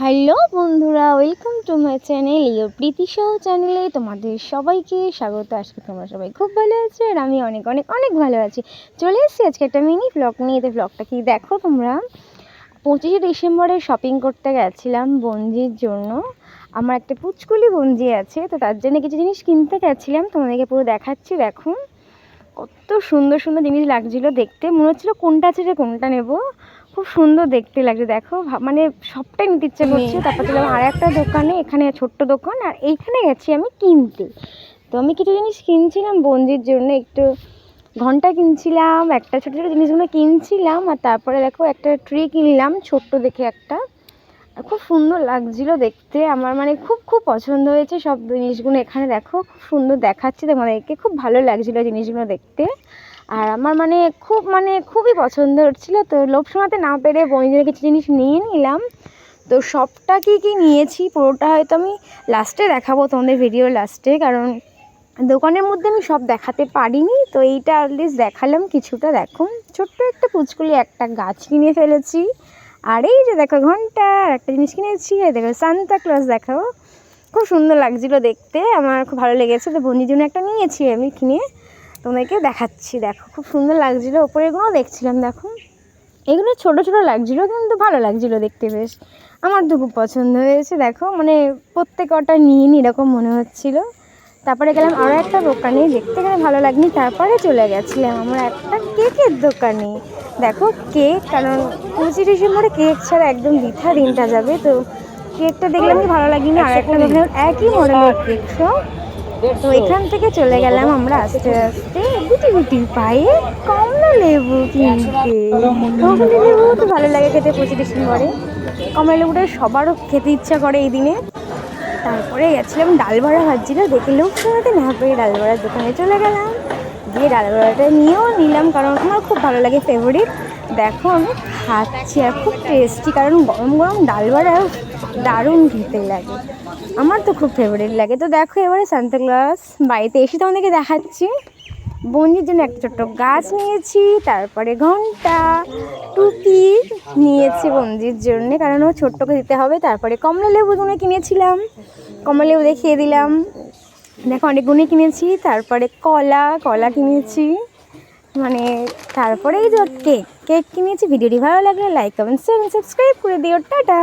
Hello বন্ধুরা, welcome to my channel your Preeti সহ চ্যানেলে তোমাদের সবাইকে স্বাগত। আজকে তোমরা সবাই খুব ভালো আছো আর আমি অনেক অনেক অনেক ভালো আছি। চলে এসেছি আজকে একটা মিনি ব্লগ নিয়ে। তো ব্লগটা কি দেখো তোমরা? পঁচিশে ডিসেম্বরে শপিং করতে গেছিলাম বঞ্জির জন্য। আমার একটা পুচকুলি বঞ্জি আছে, তো তার জন্য কিছু জিনিস কিনতে গেছিলাম। তোমাদেরকে পুরো দেখাচ্ছি, দেখো। কত সুন্দর সুন্দর জিনিস লাগছিল দেখতে। মনে হচ্ছিল কোনটা আছে যে কোনটা নেব। খুব সুন্দর দেখতে লাগছে দেখো মানে সবটাই নিতে ইচ্ছে করছে। তারপর ছিলাম আর একটা দোকানে এখানে ছোট্ট দোকান আর এইখানে গেছি আমি কিনতে। তো আমি কিছু জিনিস কিনছিলাম বঞ্জির জন্য একটু ঘণ্টা কিনছিলাম একটা ছোটো ছোটো জিনিসগুলো কিনছিলাম আর তারপরে দেখো একটা ট্রি কিনলাম ছোট্ট দেখে একটা। খুব সুন্দর লাগছিল দেখতে আমার মানে খুব খুব পছন্দ হয়েছে সব জিনিসগুলো। এখানে দেখো খুব সুন্দর দেখাচ্ছে তোমাদেরকে খুব ভালো লাগছিল জিনিসগুলো দেখতে। আর আমার মানে খুব মানে খুবই পছন্দ হচ্ছিল। তো লোভ শোনাতে না পেরে বইদের কিছু জিনিস নিয়ে নিলাম। তো সবটা কী কী নিয়েছি পুরোটা হয়তো আমি লাস্টে দেখাবো তোমাদের ভিডিও লাস্টে কারণ দোকানের মধ্যে আমি সব দেখাতে পারিনি। তো এইটা অ্যাটলিস্ট দেখালাম, কিছুটা দেখো ছোট্ট একটা পুচকুলি একটা গাছ কিনে ফেলেছি। আর এই যে দেখো ঘণ্টা, আর একটা জিনিস কিনেছি। এই দেখো সান্তা ক্লজ দেখো খুব সুন্দর লাগছিল দেখতে, আমার খুব ভালো লেগেছে। তো বন্ধুর জন্য একটা নিয়েছি আমি কিনে। তোমাদেরকে দেখাচ্ছি, দেখো। খুব সুন্দর লাগছিল। ওপরে এগুলোও দেখছিলাম, দেখো। এগুলো ছোট ছোট লাগছিল, কিন্তু ভালো লাগছিল দেখতে বেশ। আমার তো খুব পছন্দ হয়েছে, দেখো। মানে প্রত্যেক কটা নিয়ে নি এরকম মনে হচ্ছিল। তারপরে গেলাম আরও একটা দোকানে, দেখতে গেলে ভালো লাগনি। তারপরে চলে গেছিলাম আমরা একটা কেকের দোকানে। দেখো কেক, কারণ পঁচিশে ডিসেম্বরে কেক ছাড়া একদম বৃথা দিনটা যাবে। তো কেকটা দেখলাম কি ভালো লাগেনি আর একটা দোকানে। একই মডেলের কেক, সব। তো এখান থেকে চলে গেলাম আমরা আস্তে আস্তে গুটি গুটি পায়ে কমলা লেবু কিনতে। কমলা লেবু তো ভালো লাগে খেতে পঁচিশ ডিসেম্বরে কমলা লেবুটা সবারও খেতে ইচ্ছা করে এই দিনে। তারপরে গেছিলাম ডাল ভাড়া ভাজছিল দেখে লোক শোনাতে না পেয়ে ডাল ভাড়ার দোকানে চলে গেলাম। গিয়ে ডাল বড়াটা নিয়েও নিলাম, কারণ আমার খুব ভালো লাগে ফেভারিট দেখো আমি খাচ্ছি আর খুব টেস্টি কারণ গরম গরম ডাল বড়া দারুণ খেতে লাগে। আমার তো খুব ফেভারিট লাগে। তো দেখো এবারে সান্তাক্লজ বাড়িতে এসে তোমাদেরকে দেখাচ্ছি। বঞ্জির জন্য একটা ছোট্ট গাছ নিয়েছি, তারপরে ঘণ্টা, টুপি নিয়েছি বঞ্জির জন্য, কারণ ও ছোট্টকে দিতে হবে। তারপরে কমলা লেবু দুটো কিনেছিলাম। কমলা লেবু দেখিয়ে দিলাম। দেখো অনেকগুলোই কিনেছি, তারপরে কলা কলা কিনেছি মানে তারপরে এই যে কেক কেক কিনেছি, ভিডিওটি ভালো লাগলে লাইক কমেন্ট শেয়ার সাবস্ক্রাইব করে দিও, টাটা।